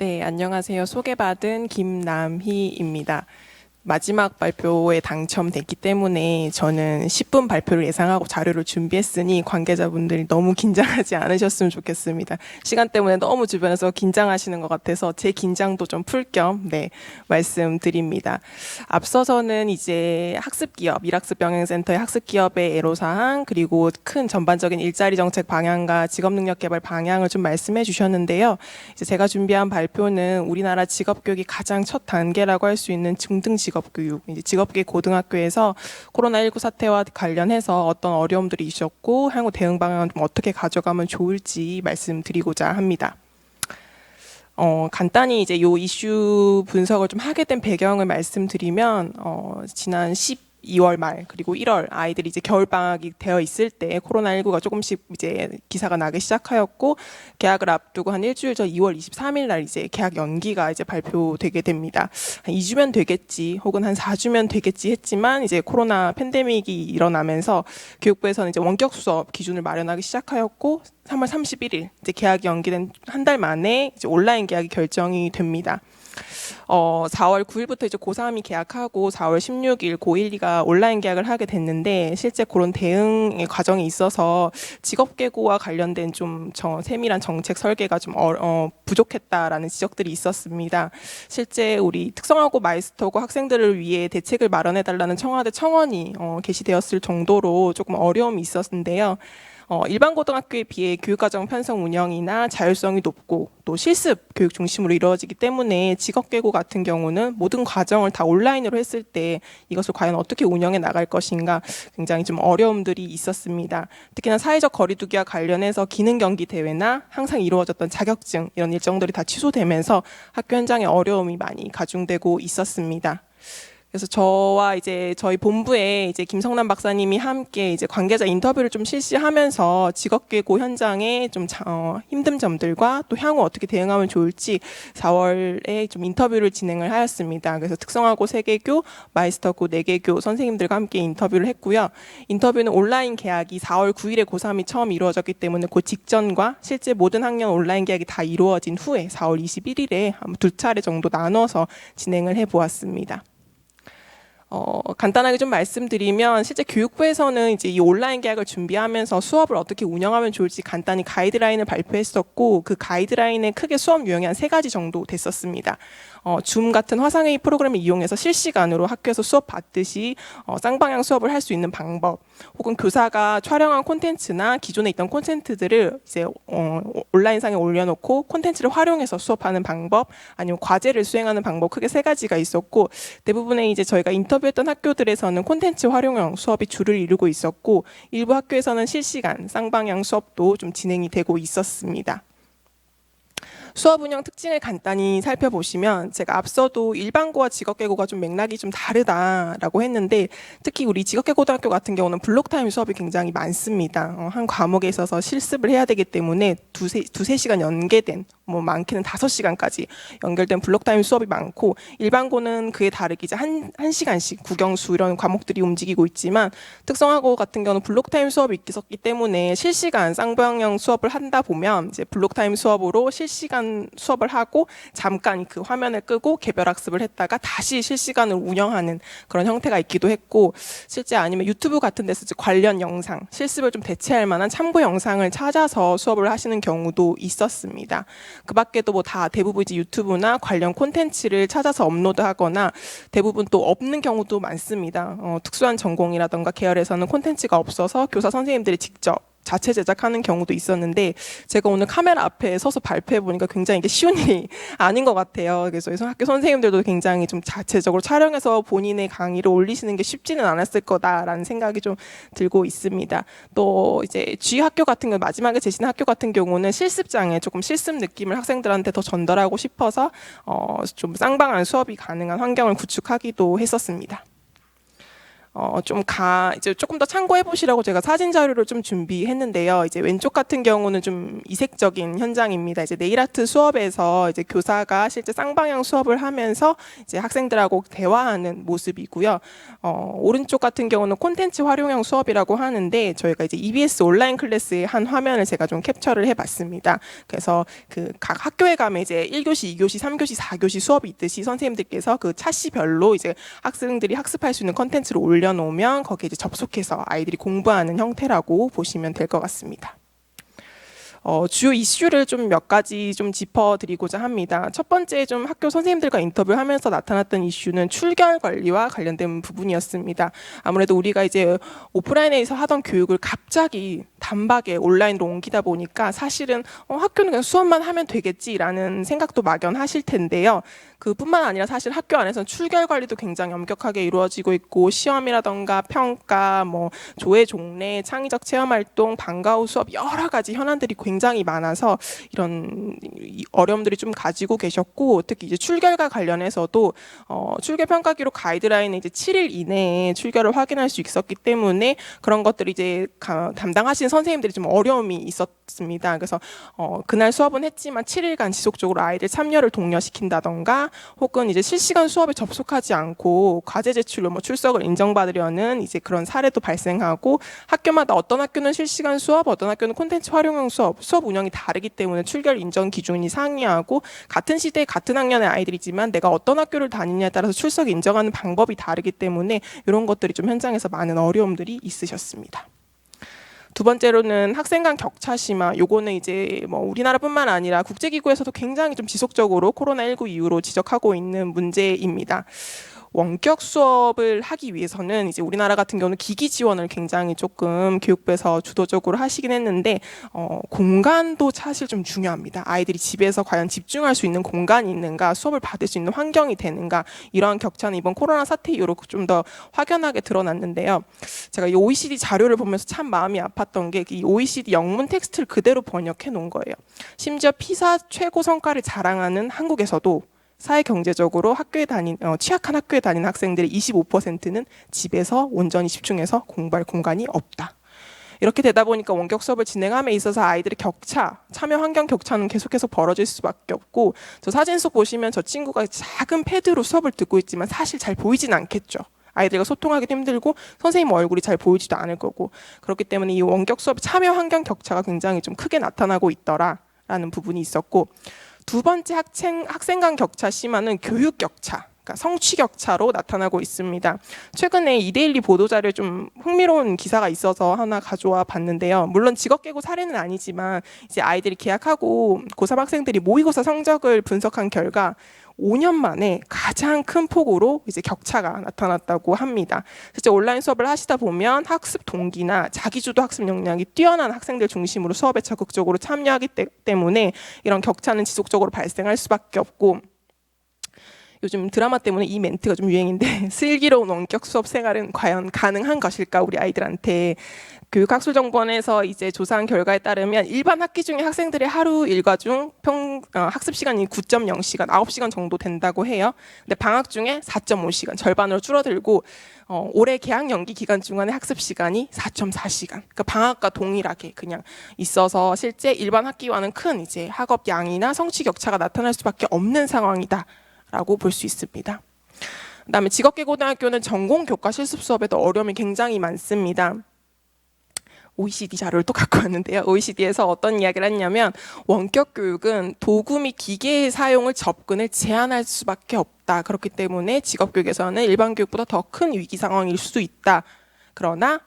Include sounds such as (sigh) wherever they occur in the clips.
네, 안녕하세요. 소개받은 김남희입니다. 마지막 발표에 당첨됐기 때문에 저는 10분 발표를 예상하고 자료를 준비했으니 관계자분들이 너무 긴장하지 않으셨으면 좋겠습니다. 시간 때문에 너무 주변에서 긴장하시는 것 같아서 제 긴장도 좀 풀 겸 네, 말씀드립니다. 앞서서는 이제 학습기업, 일학습 병행센터의 학습기업의 애로사항 그리고 큰 전반적인 일자리 정책 방향과 직업능력 개발 방향을 좀 말씀해 주셨는데요. 이제 제가 준비한 발표는 우리나라 직업교육이 가장 첫 단계라고 할 수 있는 중등 직 업교육, 이제 직업계 고등학교에서 코로나19 사태와 관련해서 어떤 어려움들이 있었고 향후 대응 방향을 좀 어떻게 가져가면 좋을지 말씀드리고자 합니다. 어, 간단히 이제 요 이슈 분석을 좀 하게 된 배경을 말씀드리면 어, 지난 12월 말 그리고 1월 아이들이 이제 겨울 방학이 되어 있을 때 코로나 19가 조금씩 이제 기사가 나기 시작하였고 계약을 앞두고 한 일주일 전 2월 23일 날 이제 계약 연기가 이제 발표되게 됩니다. 한 2주면 되겠지 혹은 한 4주면 되겠지 했지만 이제 코로나 팬데믹이 일어나면서 교육부에서는 이제 원격 수업 기준을 마련하기 시작하였고 3월 31일 이제 계약이 연기된 한 달 만에 이제 온라인 계약이 결정이 됩니다. 어, 4월 9일부터 이제 고3이 계약하고 4월 16일 고1, 2가 온라인 계약을 하게 됐는데 실제 그런 대응의 과정이 있어서 직업계고와 관련된 좀 정- 세밀한 정책 설계가 좀 어, 어, 부족했다라는 지적들이 있었습니다. 실제 우리 특성화고 마이스터고 학생들을 위해 대책을 마련해 달라는 청와대 청원이 어, 게시되었을 정도로 조금 어려움이 있었는데요. 어, 일반 고등학교에 비해 교육과정 편성 운영이나 자율성이 높고 또 실습 교육 중심으로 이루어지기 때문에 직업계고 같은 경우는 모든 과정을 다 온라인으로 했을 때 이것을 과연 어떻게 운영해 나갈 것인가 굉장히 좀 어려움들이 있었습니다. 특히나 사회적 거리두기와 관련해서 기능 경기 대회나 항상 이루어졌던 자격증 이런 일정들이 다 취소되면서 학교 현장에 어려움이 많이 가중되고 있었습니다. 그래서 저와 이제 저희 본부에 이제 김성남 박사님이 함께 이제 관계자 인터뷰를 좀 실시하면서 직업계고 현장에 좀 자- 어, 힘든 점들과 또 향후 어떻게 대응하면 좋을지 4월에 좀 인터뷰를 진행을 하였습니다. 그래서 특성화고 세개교, 마이스터고 네개교 선생님들과 함께 인터뷰를 했고요. 인터뷰는 온라인 계약이 4월 9일에 고3이 처음 이루어졌기 때문에 그 직전과 실제 모든 학년 온라인 계약이 다 이루어진 후에 4월 21일에 두 차례 정도 나눠서 진행을 해 보았습니다. 어, 간단하게 좀 말씀드리면 실제 교육부에서는 이제 이 온라인 계약을 준비하면서 수업을 어떻게 운영하면 좋을지 간단히 가이드라인을 발표했었고 그 가이드라인에 크게 수업 유형이 한 세 가지 정도 됐었습니다. 어, 줌 같은 화상회의 프로그램을 이용해서 실시간으로 학교에서 수업 받듯이 어, 쌍방향 수업을 할 수 있는 방법 혹은 교사가 촬영한 콘텐츠나 기존에 있던 콘텐츠들을 이제 어, 온라인상에 올려놓고 콘텐츠를 활용해서 수업하는 방법 아니면 과제를 수행하는 방법 크게 세 가지가 있었고 대부분의 이제 저희가 인터뷰했던 학교들에서는 콘텐츠 활용형 수업이 주를 이루고 있었고 일부 학교에서는 실시간 쌍방향 수업도 좀 진행이 되고 있었습니다. 수업 운영 특징을 간단히 살펴보시면 제가 앞서도 일반고와 직업계고가 좀 맥락이 좀 다르다라고 했는데 특히 우리 직업계 고등학교 같은 경우는 블록타임 수업이 굉장히 많습니다. 어, 한 과목에 있어서 실습을 해야 되기 때문에 두세, 두세 시간 연계된 뭐 많게는 다섯 시간까지 연결된 블록타임 수업이 많고 일반고는 그에 다르게 이제 한, 한 시간씩 국영수 이런 과목들이 움직이고 있지만 특성화고 같은 경우는 블록타임 수업이 있었기 때문에 실시간 쌍방향 수업을 한다 보면 이제 블록타임 수업으로 실시간 수업을 하고 잠깐 그 화면을 끄고 개별 학습을 했다가 다시 실시간으로 운영하는 그런 형태가 있기도 했고 실제 아니면 유튜브 같은 데서 관련 영상 실습을 좀 대체할 만한 참고 영상을 찾아서 수업을 하시는 경우도 있었습니다. 그 밖에도 뭐 다 대부분 이제 유튜브나 관련 콘텐츠를 찾아서 업로드하거나 대부분 또 없는 경우도 많습니다. 어, 특수한 전공이라던가 계열에서는 콘텐츠가 없어서 교사 선생님들이 직접 자체 제작하는 경우도 있었는데 제가 오늘 카메라 앞에 서서 발표해 보니까 굉장히 이게 쉬운 일이 (laughs) 아닌 것 같아요. 그래서 학교 선생님들도 굉장히 좀 자체적으로 촬영해서 본인의 강의를 올리시는 게 쉽지는 않았을 거다라는 생각이 좀 들고 있습니다. 또 이제 G 학교 같은 경우 마지막에 제시는 학교 같은 경우는 실습장에 조금 실습 느낌을 학생들한테 더 전달하고 싶어서 어, 좀 쌍방한 수업이 가능한 환경을 구축하기도 했었습니다. 어, 좀 가, 이제 조금 더 참고해 보시라고 제가 사진 자료를 좀 준비했는데요. 이제 왼쪽 같은 경우는 좀 이색적인 현장입니다. 이제 네일 아트 수업에서 이제 교사가 실제 쌍방향 수업을 하면서 이제 학생들하고 대화하는 모습이고요. 어, 오른쪽 같은 경우는 콘텐츠 활용형 수업이라고 하는데 저희가 이제 EBS 온라인 클래스의 한 화면을 제가 좀 캡처를 해 봤습니다. 그래서 그 각 학교에 가면 이제 1교시, 2교시, 3교시, 4교시 수업이 있듯이 선생님들께서 그 차시별로 이제 학생들이 학습할 수 있는 컨텐츠를 올려 놓으면 거기에 이제 접속해서 아이들이 공부하는 형태라고 보시면 될 것 같습니다. 어, 주요 이슈를 좀 몇 가지 좀 짚어드리고자 합니다. 첫 번째 좀 학교 선생님들과 인터뷰하면서 나타났던 이슈는 출결 관리와 관련된 부분이었습니다. 아무래도 우리가 이제 오프라인에서 하던 교육을 갑자기 단박에 온라인으로 옮기다 보니까 사실은 어, 학교는 그냥 수업만 하면 되겠지라는 생각도 막연하실 텐데요. 그뿐만 아니라 사실 학교 안에서는 출결 관리도 굉장히 엄격하게 이루어지고 있고 시험이라던가 평가, 뭐 조회 종례, 창의적 체험 활동, 방과 후 수업 여러 가지 현안들이 굉장히 많아서 이런 이 어려움들이 좀 가지고 계셨고 특히 이제 출결과 관련해서도 어, 출결 평가 기록 가이드라인에 이제 7일 이내에 출결을 확인할 수 있었기 때문에 그런 것들이 이제 가- 담당하신 선생님들이 좀 어려움이 있었습니다. 그래서 어, 그날 수업은 했지만 7일간 지속적으로 아이들 참여를 독려시킨다던가 혹은 이제 실시간 수업에 접속하지 않고 과제 제출로 뭐 출석을 인정받으려는 이제 그런 사례도 발생하고 학교마다 어떤 학교는 실시간 수업, 어떤 학교는 콘텐츠 활용형 수업, 수업 운영이 다르기 때문에 출결 인정 기준이 상이하고 같은 시대에 같은 학년의 아이들이지만 내가 어떤 학교를 다니냐에 따라서 출석 인정하는 방법이 다르기 때문에 이런 것들이 좀 현장에서 많은 어려움들이 있으셨습니다. 두 번째로는 학생 간 격차 심화. 요거는 이제 뭐 우리나라뿐만 아니라 국제기구에서도 굉장히 좀 지속적으로 코로나19 이후로 지적하고 있는 문제입니다. 원격 수업을 하기 위해서는 이제 우리나라 같은 경우는 기기 지원을 굉장히 조금 교육부에서 주도적으로 하시긴 했는데 어, 공간도 사실 좀 중요합니다. 아이들이 집에서 과연 집중할 수 있는 공간이 있는가, 수업을 받을 수 있는 환경이 되는가 이러한 격차는 이번 코로나 사태 이후로 좀 더 확연하게 드러났는데요. 제가 이 OECD 자료를 보면서 참 마음이 아팠던 게 이 OECD 영문 텍스트를 그대로 번역해 놓은 거예요. 심지어 피사 최고 성과를 자랑하는 한국에서도 사회 경제적으로 학교에 다닌 어, 취약한 학교에 다니는 학생들의 25%는 집에서 온전히 집중해서 공부할 공간이 없다. 이렇게 되다 보니까 원격 수업을 진행함에 있어서 아이들의 격차, 참여 환경 격차는 계속해서 벌어질 수밖에 없고 저 사진 속 보시면 저 친구가 작은 패드로 수업을 듣고 있지만 사실 잘 보이진 않겠죠. 아이들과 소통하기도 힘들고 선생님 얼굴이 잘 보이지도 않을 거고 그렇기 때문에 이 원격 수업 참여 환경 격차가 굉장히 좀 크게 나타나고 있더라라는 부분이 있었고 두 번째 학생 학생 간 격차 심화는 교육 격차. 그러니까 성취 격차로 나타나고 있습니다. 최근에 이데일리 보도 자료에 좀 흥미로운 기사가 있어서 하나 가져와 봤는데요. 물론 직업 계고 사례는 아니지만 이제 아이들이 계약하고 고3 학생들이 모의고사 성적을 분석한 결과 5년 만에 가장 큰 폭으로 이제 격차가 나타났다고 합니다. 실제 온라인 수업을 하시다 보면 학습 동기나 자기주도 학습 역량이 뛰어난 학생들 중심으로 수업에 적극적으로 참여하기 때- 때문에 이런 격차는 지속적으로 발생할 수밖에 없고 요즘 드라마 때문에 이 멘트가 좀 유행인데 (laughs) 슬기로운 원격 수업 생활은 과연 가능한 것일까 우리 아이들한테 교육학술정보원에서 이제 조사한 결과에 따르면 일반 학기 중에 학생들의 하루 일과 중평 학습 시간이 9.0시간, 9시간 정도 된다고 해요. 근데 방학 중에 4.5시간 절반으로 줄어들고 어, 올해 개학 연기 기간 중간에 학습 시간이 4.4시간. 그러니까 방학과 동일하게 그냥 있어서 실제 일반 학기와는 큰 이제 학업 양이나 성취 격차가 나타날 수밖에 없는 상황이다 라고 볼 수 있습니다. 그 다음에 직업계고등학교는 전공 교과 실습 수업에도 어려움이 굉장히 많습니다. OECD 자료를 또 갖고 왔는데요. OECD에서 어떤 이야기를 했냐면 원격 교육은 도구 및 기계의 사용을 접근을 제한할 수밖에 없다. 그렇기 때문에 직업 교육에서는 일반 교육보다 더 큰 위기 상황일 수도 있다. 그러나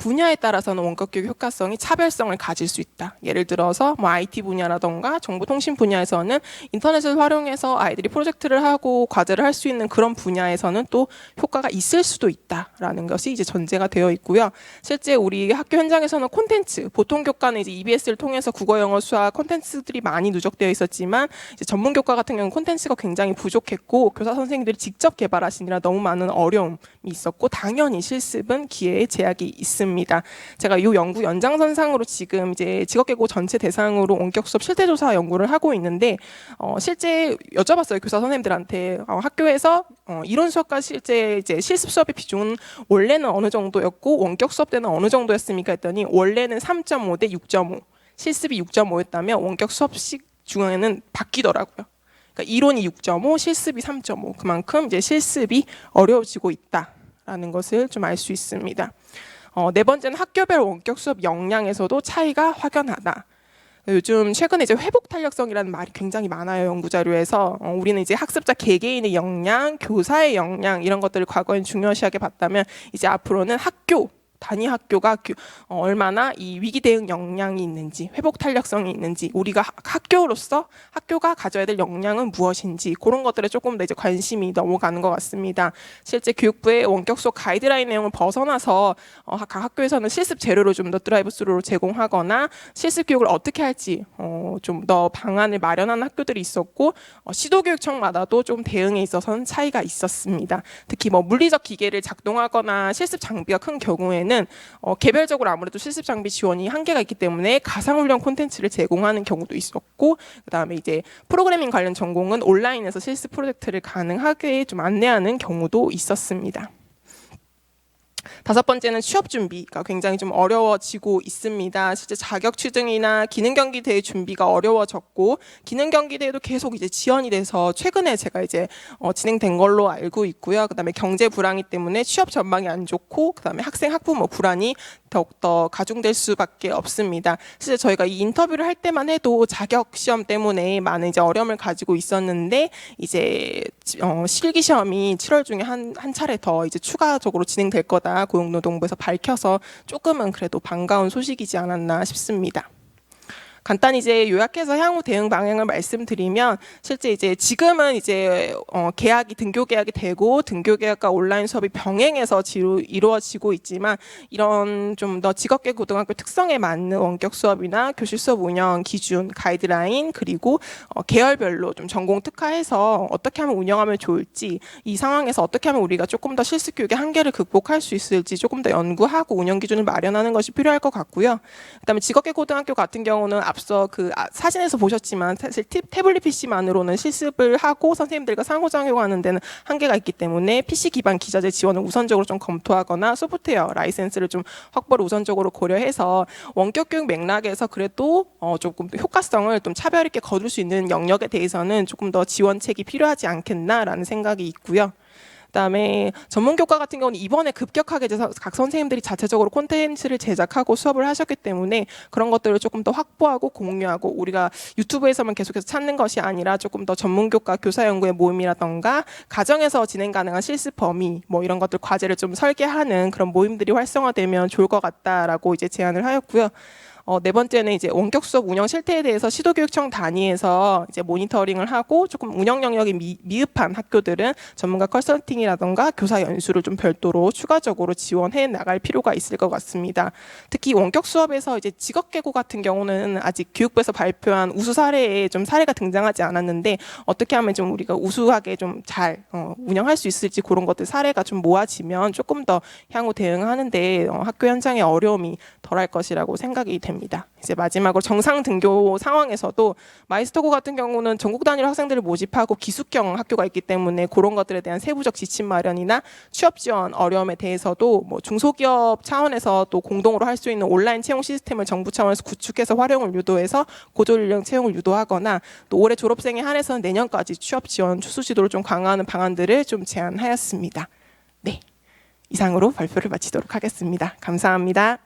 분야에 따라서는 원격 교육 효과성이 차별성을 가질 수 있다. 예를 들어서 뭐 IT 분야라던가 정보통신 분야에서는 인터넷을 활용해서 아이들이 프로젝트를 하고 과제를 할 수 있는 그런 분야에서는 또 효과가 있을 수도 있다라는 것이 이제 전제가 되어 있고요. 실제 우리 학교 현장에서는 콘텐츠 보통 교과는 이제 EBS를 통해서 국어, 영어, 수학 콘텐츠들이 많이 누적되어 있었지만 전문 교과 같은 경우는 콘텐츠가 굉장히 부족했고 교사 선생님들이 직접 개발하시느라 너무 많은 어려움이 있었고 당연히 실습은 기회에 제약이 있습니다. 있습니다. 제가 이 연구 연장선상으로 지금 이제 직업계고 전체 대상으로 원격 수업 실태조사 연구를 하고 있는데 어, 실제 여쭤봤어요 교사 선생님들한테 어, 학교에서 어, 이론 수업과 실제 이제 실습 수업의 비중은 원래는 어느 정도였고 원격 수업 때는 어느 정도였습니까 했더니 원래는 3.5 대 6.5 실습이 6.5였다면 원격 수업식 중에는 바뀌더라고요. 그러니까 이론이 6.5, 실습이 3.5. 그만큼 이제 실습이 어려워지고 있다라는 것을 좀 알 수 있습니다. 어, 네 번째는 학교별 원격 수업 역량에서도 차이가 확연하다. 요즘 최근에 이제 회복 탄력성이라는 말이 굉장히 많아요 연구 자료에서 어, 우리는 이제 학습자 개개인의 역량, 교사의 역량 이런 것들을 과거엔 중요시하게 봤다면 이제 앞으로는 학교 단위 학교가 교- 어, 얼마나 이 위기 대응 역량이 있는지 회복 탄력성이 있는지 우리가 학- 학교로서 학교가 가져야 될 역량은 무엇인지 그런 것들에 조금 더 이제 관심이 넘어가는 것 같습니다. 실제 교육부의 원격 수업 가이드라인 내용을 벗어나서 어, 각 학교에서는 실습 재료를 좀 더 드라이브 스루로 제공하거나 실습 교육을 어떻게 할지 어, 좀더 방안을 마련하는 학교들이 있었고 어, 시도교육청마다도 좀 대응에 있어서는 차이가 있었습니다. 특히 뭐 물리적 기계를 작동하거나 실습 장비가 큰 경우에는 어, 개별적으로 아무래도 실습 장비 지원이 한계가 있기 때문에 가상훈련 콘텐츠를 제공하는 경우도 있었고 그다음에 이제 프로그래밍 관련 전공은 온라인에서 실습 프로젝트를 가능하게 좀 안내하는 경우도 있었습니다. 다섯 번째는 취업 준비가 굉장히 좀 어려워지고 있습니다. 실제 자격 취득이나 기능 경기 대회 준비가 어려워졌고 기능 경기 대회도 계속 이제 지연이 돼서 최근에 제가 이제 어, 진행된 걸로 알고 있고요. 그다음에 경제 불황이 때문에 취업 전망이 안 좋고 그다음에 학생 학부모 불안이 더욱더 가중될 수밖에 없습니다. 실제 저희가 이 인터뷰를 할 때만 해도 자격 시험 때문에 많은 이제 어려움을 가지고 있었는데 이제 어, 실기 시험이 7월 중에 한, 한 차례 더 이제 추가적으로 진행될 거다 고용노동부에서 밝혀서 조금은 그래도 반가운 소식이지 않았나 싶습니다. 간단히 이제 요약해서 향후 대응 방향을 말씀드리면 실제 이제 지금은 이제 어 계약이 등교 계약이 되고 등교 계약과 온라인 수업이 병행해서 지루, 이루어지고 있지만 이런 좀 더 직업계 고등학교 특성에 맞는 원격 수업이나 교실 수업 운영 기준 가이드라인 그리고 어 계열별로 좀 전공 특화해서 어떻게 하면 운영하면 좋을지 이 상황에서 어떻게 하면 우리가 조금 더 실습 교육의 한계를 극복할 수 있을지 조금 더 연구하고 운영 기준을 마련하는 것이 필요할 것 같고요. 그다음에 직업계 고등학교 같은 경우는 앞서 그 아, 사진에서 보셨지만 사실 탭, 태블릿 PC만으로는 실습을 하고 선생님들과 상호작용하는 데는 한계가 있기 때문에 PC 기반 기자재 지원을 우선적으로 좀 검토하거나 소프트웨어 라이센스를 좀 확보를 우선적으로 고려해서 원격 교육 맥락에서 그래도 어, 조금 더 효과성을 좀 차별 있게 거둘 수 있는 영역에 대해서는 조금 더 지원책이 필요하지 않겠나라는 생각이 있고요. 그다음에 전문 교과 같은 경우는 이번에 급격하게 이제 서- 각 선생님들이 자체적으로 콘텐츠를 제작하고 수업을 하셨기 때문에 그런 것들을 조금 더 확보하고 공유하고 우리가 유튜브에서만 계속해서 찾는 것이 아니라 조금 더 전문 교과 교사 연구의 모임이라던가 가정에서 진행 가능한 실습 범위 뭐 이런 것들 과제를 좀 설계하는 그런 모임들이 활성화되면 좋을 것 같다라고 이제 제안을 하였고요. 어, 네 번째는 이제 원격 수업 운영 실태에 대해서 시도교육청 단위에서 이제 모니터링을 하고 조금 운영 영역이 미, 미흡한 학교들은 전문가 컨설팅이라던가 교사 연수를 좀 별도로 추가적으로 지원해 나갈 필요가 있을 것 같습니다. 특히 원격 수업에서 이제 직업 계고 같은 경우는 아직 교육부에서 발표한 우수 사례에 좀 사례가 등장하지 않았는데 어떻게 하면 좀 우리가 우수하게 좀잘 어, 운영할 수 있을지 그런 것들 사례가 좀 모아지면 조금 더 향후 대응하는데 어, 학교 현장의 어려움이 덜할 것이라고 생각이 됩니다. 이제 마지막으로 정상 등교 상황에서도 마이스터고 같은 경우는 전국 단위로 학생들을 모집하고 기숙형 학교가 있기 때문에 그런 것들에 대한 세부적 지침 마련이나 취업 지원 어려움에 대해서도 뭐 중소기업 차원에서 또 공동으로 할 수 있는 온라인 채용 시스템을 정부 차원에서 구축해서 활용을 유도해서 고졸 연령 채용을 유도하거나 또 올해 졸업생에 한해서는 내년까지 취업 지원 추수 지도를 좀 강화하는 방안들을 좀 제안하였습니다. 네. 이상으로 발표를 마치도록 하겠습니다. 감사합니다.